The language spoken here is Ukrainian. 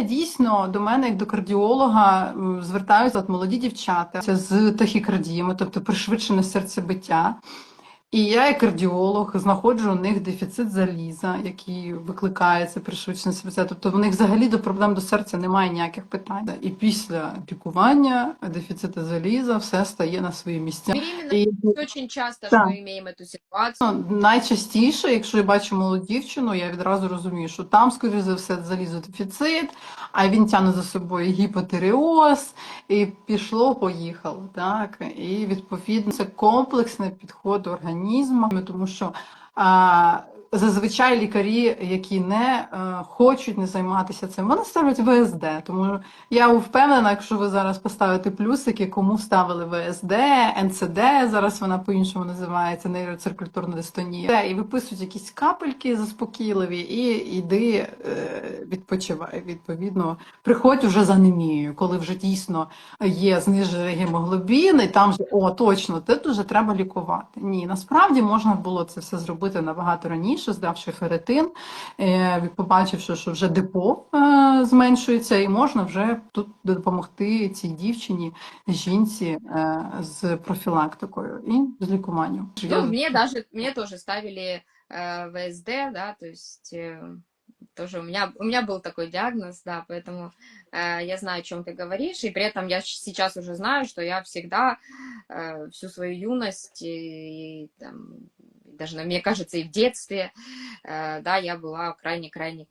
Дійсно, до мене, як до кардіолога, звертаються от молоді дівчата з тахікардіями, тобто пришвидшене серцебиття. І я, як кардіолог, знаходжу у них дефіцит заліза, який викликає це пришвидшене серцебиття. Тобто в них взагалі до проблем до серця немає ніяких питань. І після лікування дефіциту заліза все стає на свої місця. І очень часто Да. что мы имеем эту ситуацию. Ну, найчастіше, якщо я бачу молоду дівчину, я відразу розумію, що там, скоріш за все, залізодефіцит, а він тягне за собою гіпотереоз, і пішло, поїхало. Так? І відповідно це комплексний підход до організму, тому що зазвичай лікарі, які не е, хочуть не займатися цим, вони ставлять ВСД. Тому я впевнена, якщо ви зараз поставите плюсики, кому ставили ВСД, НЦД, зараз вона по-іншому називається нейроциркуляторна дистонія, і виписують якісь капельки заспокійливі, і йди е, відпочивай. Відповідно, приходь уже з анемією, коли вже дійсно є знижений гемоглобін, і там о, точно, тут вже треба лікувати. Ні, насправді можна було це все зробити набагато раніше, здавши ферритин, е, побачивши, що вже депо е, зменшується, і можна вже тут допомогти цій дівчині, жінці е, з профілактикою і з лікуванням. Ну, мне даже, мне тоже ставили э, ВСД, да, то есть э, тоже у меня, у меня был такой диагноз, да, поэтому э, я знаю, о чем ты говоришь, и при этом я щ- сейчас уже знаю, что я всегда э, всю свою юность и, там, даже, мне кажется, и в детстве, э, да, я была крайне-крайне